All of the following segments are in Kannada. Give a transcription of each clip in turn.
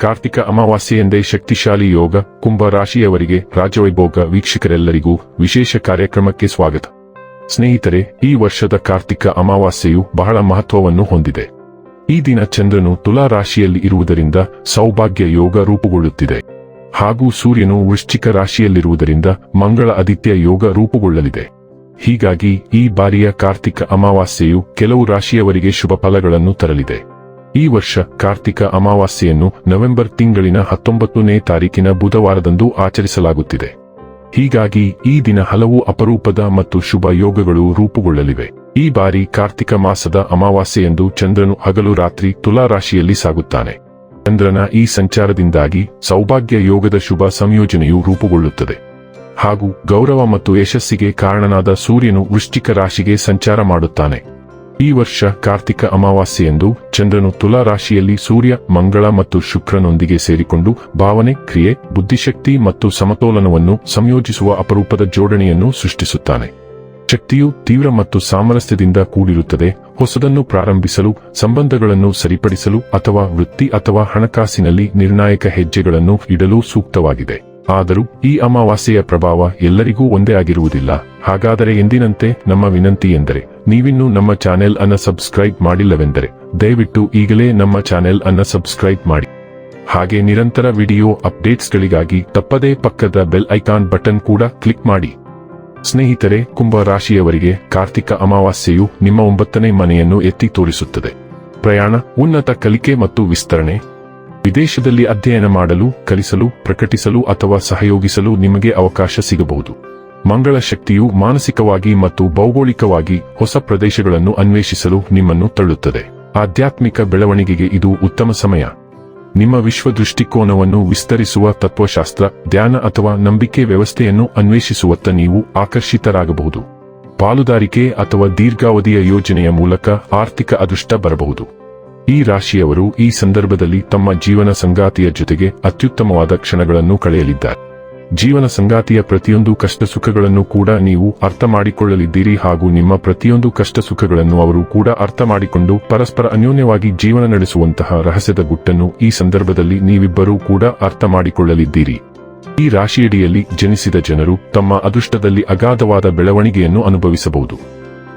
ಕಾರ್ತಿಕ ಅಮಾವಾಸ್ಯೆ ಎಂದೇ ಶಕ್ತಿಶಾಲಿ ಯೋಗ ಕುಂಭ ರಾಶಿಯವರಿಗೆ ರಾಜವೈಭೋಗ ವೀಕ್ಷಕರೆಲ್ಲರಿಗೂ ವಿಶೇಷ ಕಾರ್ಯಕ್ರಮಕ್ಕೆ ಸ್ವಾಗತ. ಸ್ನೇಹಿತರೆ, ಈ ವರ್ಷದ ಕಾರ್ತಿಕ ಅಮಾವಾಸ್ಯೆಯು ಬಹಳ ಮಹತ್ವವನ್ನು ಹೊಂದಿದೆ. ಈ ದಿನ ಚಂದ್ರನು ತುಲಾ ರಾಶಿಯಲ್ಲಿ ಇರುವುದರಿಂದ ಸೌಭಾಗ್ಯ ಯೋಗ ರೂಪುಗೊಳ್ಳುತ್ತಿದೆ. ಹಾಗೂ ಸೂರ್ಯನು ವೃಶ್ಚಿಕ ರಾಶಿಯಲ್ಲಿರುವುದರಿಂದ ಮಂಗಳ ಆದಿತ್ಯ ಯೋಗ ರೂಪುಗೊಳ್ಳಲಿದೆ. ಹೀಗಾಗಿ ಈ ಬಾರಿಯ ಕಾರ್ತಿಕ ಅಮಾವಾಸ್ಯೆಯು ಕೆಲವು ರಾಶಿಯವರಿಗೆ ಶುಭ ಫಲಗಳನ್ನು ತರಲಿದೆ. ಈ ವರ್ಷ ಕಾರ್ತಿಕ ಅಮಾವಾಸ್ಯೆಯನ್ನು ನವೆಂಬರ್ ತಿಂಗಳಿನ ಹತ್ತೊಂಬತ್ತನೇ ತಾರೀಕಿನ ಬುಧವಾರದಂದು ಆಚರಿಸಲಾಗುತ್ತಿದೆ. ಹೀಗಾಗಿ ಈ ದಿನ ಹಲವು ಅಪರೂಪದ ಮತ್ತು ಶುಭ ಯೋಗಗಳು ರೂಪುಗೊಳ್ಳಲಿವೆ. ಈ ಬಾರಿ ಕಾರ್ತಿಕ ಮಾಸದ ಅಮಾವಾಸ್ಯೆಯಂದು ಚಂದ್ರನು ಹಗಲು ರಾತ್ರಿ ತುಲಾ ರಾಶಿಯಲ್ಲಿ ಸಾಗುತ್ತಾನೆ. ಚಂದ್ರನ ಈ ಸಂಚಾರದಿಂದಾಗಿ ಸೌಭಾಗ್ಯ ಯೋಗದ ಶುಭ ಸಂಯೋಜನೆಯು ರೂಪುಗೊಳ್ಳುತ್ತದೆ. ಹಾಗೂ ಗೌರವ ಮತ್ತು ಯಶಸ್ಸಿಗೆ ಕಾರಣನಾದ ಸೂರ್ಯನು ವೃಶ್ಚಿಕ ರಾಶಿಗೆ ಸಂಚಾರ ಮಾಡುತ್ತಾನೆ. ಈ ವರ್ಷ ಕಾರ್ತಿಕ ಅಮಾವಾಸ್ಯೆಯಂದು ಚಂದ್ರನು ತುಲಾ ರಾಶಿಯಲ್ಲಿ ಸೂರ್ಯ, ಮಂಗಳ ಮತ್ತು ಶುಕ್ರನೊಂದಿಗೆ ಸೇರಿಕೊಂಡು ಭಾವನೆ, ಕ್ರಿಯೆ, ಬುದ್ಧಿಶಕ್ತಿ ಮತ್ತು ಸಮತೋಲನವನ್ನು ಸಂಯೋಜಿಸುವ ಅಪರೂಪದ ಜೋಡಣೆಯನ್ನು ಸೃಷ್ಟಿಸುತ್ತಾನೆ. ಶಕ್ತಿಯು ತೀವ್ರ ಮತ್ತು ಸಾಮರಸ್ಯದಿಂದ ಕೂಡಿರುತ್ತದೆ, ಹೊಸದನ್ನು ಪ್ರಾರಂಭಿಸಲು, ಸಂಬಂಧಗಳನ್ನು ಸರಿಪಡಿಸಲು ಅಥವಾ ವೃತ್ತಿ ಅಥವಾ ಹಣಕಾಸಿನಲ್ಲಿ ನಿರ್ಣಾಯಕ ಹೆಜ್ಜೆಗಳನ್ನು ಇಡಲು ಸೂಕ್ತವಾಗಿದೆ. ಆದರೂ ಈ ಅಮಾವಾಸ್ಯೆಯ ಪ್ರಭಾವ ಎಲ್ಲರಿಗೂ ಒಂದೇ ಆಗಿರುವುದಿಲ್ಲ. ಹಾಗಾದರೆ ಎಂದಿನಂತೆ ನಮ್ಮ ವಿನಂತಿ ಎಂದರೆ, ನೀವಿನ್ನೂ ನಮ್ಮ ಚಾನೆಲ್ ಅನ್ನ ಸಬ್ಸ್ಕ್ರೈಬ್ ಮಾಡಿಲ್ಲವೆಂದರೆ, ದಯವಿಟ್ಟು ಈಗಲೇ ನಮ್ಮ ಚಾನೆಲ್ ಅನ್ನ ಸಬ್ಸ್ಕ್ರೈಬ್ ಮಾಡಿ. ಹಾಗೆ ನಿರಂತರ ವಿಡಿಯೋ ಅಪ್ಡೇಟ್ಸ್ಗಳಿಗಾಗಿ ತಪ್ಪದೇ ಪಕ್ಕದ ಬೆಲ್ ಐಕಾನ್ ಬಟನ್ ಕೂಡ ಕ್ಲಿಕ್ ಮಾಡಿ. ಸ್ನೇಹಿತರೆ ಕುಂಭ ರಾಶಿಯವರಿಗೆ ಕಾರ್ತಿಕ ಅಮಾವಾಸ್ಯೆಯು ನಿಮ್ಮ ಒಂಬತ್ತನೇ ಮನೆಯನ್ನು ಎತ್ತಿ ತೋರಿಸುತ್ತದೆ. ಪ್ರಯಾಣ, ಉನ್ನತ ಕಲಿಕೆ ಮತ್ತು ವಿಸ್ತರಣೆ ವಿದೇಶದಲ್ಲಿ ಅಧ್ಯಯನ ಮಾಡಲು, ಕಲಿಸಲು, ಪ್ರಕಟಿಸಲು ಅಥವಾ ಸಹಯೋಗಿಸಲು ನಿಮಗೆ ಅವಕಾಶ ಸಿಗಬಹುದು. ಮಂಗಳ ಶಕ್ತಿಯು ಮಾನಸಿಕವಾಗಿ ಮತ್ತು ಭೌಗೋಳಿಕವಾಗಿ ಹೊಸ ಪ್ರದೇಶಗಳನ್ನು ಅನ್ವೇಷಿಸಲು ನಿಮ್ಮನ್ನು ತಳ್ಳುತ್ತದೆ. ಆಧ್ಯಾತ್ಮಿಕ ಬೆಳವಣಿಗೆಗೆ ಇದು ಉತ್ತಮ ಸಮಯ. ನಿಮ್ಮ ವಿಶ್ವ ದೃಷ್ಟಿಕೋನವನ್ನು ವಿಸ್ತರಿಸುವ ತತ್ವಶಾಸ್ತ್ರ, ಧ್ಯಾನ ಅಥವಾ ನಂಬಿಕೆ ವ್ಯವಸ್ಥೆಯನ್ನು ಅನ್ವೇಷಿಸುವತ್ತ ನೀವು ಆಕರ್ಷಿತರಾಗಬಹುದು. ಪಾಲುದಾರಿಕೆ ಅಥವಾ ದೀರ್ಘಾವಧಿಯ ಯೋಜನೆಯ ಮೂಲಕ ಆರ್ಥಿಕ ಅದೃಷ್ಟ ಬರಬಹುದು. ಈ ರಾಶಿಯವರು ಈ ಸಂದರ್ಭದಲ್ಲಿ ತಮ್ಮ ಜೀವನ ಸಂಗಾತಿಯ ಜೊತೆಗೆ ಅತ್ಯುತ್ತಮವಾದ ಕ್ಷಣಗಳನ್ನು ಕಳೆಯಲಿದ್ದಾರೆ. ಜೀವನ ಸಂಗಾತಿಯ ಪ್ರತಿಯೊಂದು ಕಷ್ಟ ಸುಖಗಳನ್ನು ಕೂಡ ನೀವು ಅರ್ಥ ಮಾಡಿಕೊಳ್ಳಲಿದ್ದೀರಿ ಹಾಗೂ ನಿಮ್ಮ ಪ್ರತಿಯೊಂದು ಕಷ್ಟ ಸುಖಗಳನ್ನು ಅವರು ಕೂಡ ಅರ್ಥ ಮಾಡಿಕೊಂಡು ಪರಸ್ಪರ ಅನ್ಯೋನ್ಯವಾಗಿ ಜೀವನ ನಡೆಸುವಂತಹ ರಹಸ್ಯದ ಗುಟ್ಟನ್ನು ಈ ಸಂದರ್ಭದಲ್ಲಿ ನೀವಿಬ್ಬರೂ ಕೂಡ ಅರ್ಥ ಮಾಡಿಕೊಳ್ಳಲಿದ್ದೀರಿ. ಈ ರಾಶಿಯಡಿಯಲ್ಲಿ ಜನಿಸಿದ ಜನರು ತಮ್ಮ ಅದೃಷ್ಟದಲ್ಲಿ ಅಗಾಧವಾದ ಬೆಳವಣಿಗೆಯನ್ನು ಅನುಭವಿಸಬಹುದು.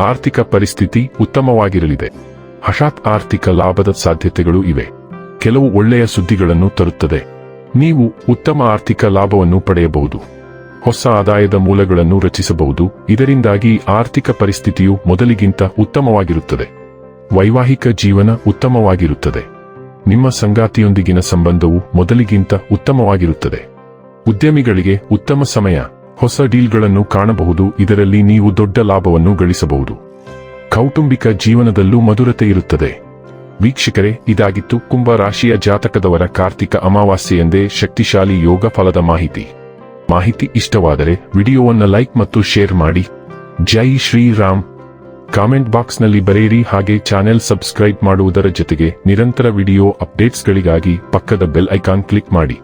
ಆರ್ಥಿಕ ಪರಿಸ್ಥಿತಿ ಉತ್ತಮವಾಗಿರಲಿದೆ. ಹಠಾತ್ ಆರ್ಥಿಕ ಲಾಭದ ಸಾಧ್ಯತೆಗಳು ಇವೆ. ಕೆಲವು ಒಳ್ಳೆಯ ಸುದ್ದಿಗಳನ್ನು ತರುತ್ತದೆ. ನೀವು ಉತ್ತಮ ಆರ್ಥಿಕ ಲಾಭವನ್ನು ಪಡೆಯಬಹುದು. ಹೊಸ ಆದಾಯದ ಮೂಲಗಳನ್ನು ರಚಿಸಬಹುದು. ಇದರಿಂದಾಗಿ ಆರ್ಥಿಕ ಪರಿಸ್ಥಿತಿಯು ಮೊದಲಿಗಿಂತ ಉತ್ತಮವಾಗಿರುತ್ತದೆ. ವೈವಾಹಿಕ ಜೀವನ ಉತ್ತಮವಾಗಿರುತ್ತದೆ. ನಿಮ್ಮ ಸಂಗಾತಿಯೊಂದಿಗಿನ ಸಂಬಂಧವು ಮೊದಲಿಗಿಂತ ಉತ್ತಮವಾಗಿರುತ್ತದೆ. ಉದ್ಯಮಿಗಳಿಗೆ ಉತ್ತಮ ಸಮಯ. ಹೊಸ ಡೀಲ್ಗಳನ್ನು ಕಾಣಬಹುದು, ಇದರಲ್ಲಿ ನೀವು ದೊಡ್ಡ ಲಾಭವನ್ನು ಗಳಿಸಬಹುದು. ಕೌಟುಂಬಿಕ ಜೀವನದಲ್ಲೂ ಮಧುರತೆ ಇರುತ್ತದೆ. ವೀಕ್ಷಕರೇ, ಇದಾಗಿತ್ತು ಕುಂಭ ರಾಶಿಯ ಜಾತಕದವರ ಕಾರ್ತಿಕ ಅಮಾವಾಸ್ಯೆಯೆಂದೇ ಶಕ್ತಿಶಾಲಿ ಯೋಗ ಫಲದ ಮಾಹಿತಿ. ಮಾಹಿತಿ ಇಷ್ಟವಾದರೆ ವಿಡಿಯೋವನ್ನು ಲೈಕ್ ಮತ್ತು ಶೇರ್ ಮಾಡಿ. ಜೈ ಶ್ರೀರಾಮ್. ಕಾಮೆಂಟ್ ಬಾಕ್ಸ್ನಲ್ಲಿ ಬರೆಯಿರಿ ಹಾಗೆ ಚಾನೆಲ್ ಸಬ್ಸ್ಕ್ರೈಬ್ ಮಾಡುವುದರ ಜೊತೆಗೆ ನಿರಂತರ ವಿಡಿಯೋ ಅಪ್ಡೇಟ್ಸ್ಗಳಿಗಾಗಿ ಪಕ್ಕದ ಬೆಲ್ ಐಕಾನ್ ಕ್ಲಿಕ್ ಮಾಡಿ.